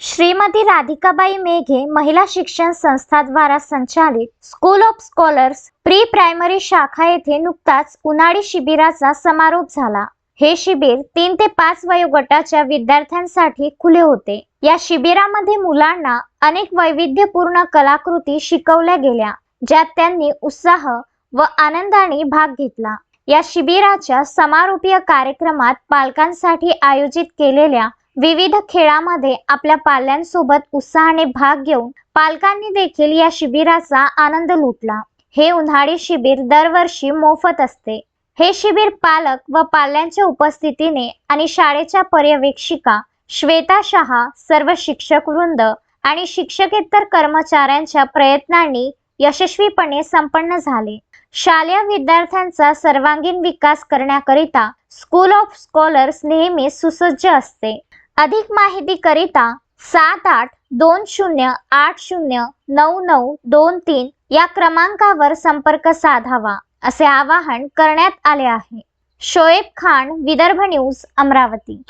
श्रीमती राधिकाबाई मेघे महिला शिक्षण संस्थाद्वारा संचालित school of scholars pre primary शाखा येथे नुकताच उन्हाळी शिबिराचा समारोप झाला. हे शिबिर तीन ते पाच वयोगटाच्या विद्यार्थ्यांसाठी खुले होते. या शिबिरामध्ये मुलांना अनेक वैविध्यपूर्ण कलाकृती शिकवल्या गेल्या ज्यात त्यांनी उत्साह व आनंदाने भाग घेतला. या शिबिराच्या समारोपीय कार्यक्रमात पालकांसाठी आयोजित केलेल्या विविध खेळामध्ये आपल्या पाल्यांसोबत उत्साहाने भाग घेऊन पालकांनी देखील या शिबिराचा आनंद लुटला. हे उन्हाळी शिबिर दरवर्षी मोफत असते. हे शिबिर पालक व पाल्यांच्या उपस्थितीने आणि शाळेच्या पर्यवेक्षिका श्वेता शहा सर्व शिक्षक वृंद आणि शिक्षकेतर कर्मचाऱ्यांच्या प्रयत्नांनी यशस्वीपणे संपन्न झाले. शालेय विद्यार्थ्यांचा सर्वांगीण विकास करण्याकरिता स्कूल ऑफ स्कॉलर्स नेहमी सुसज्ज असते. अधिक माहिती करिता सात आठ दोन शून्य आठ शून्य नऊ नऊ दोन तीन या क्रमांकावर संपर्क साधावा असे आवाहन करण्यात आले आहे. शोएब खान विदर्भ न्यूज अमरावती.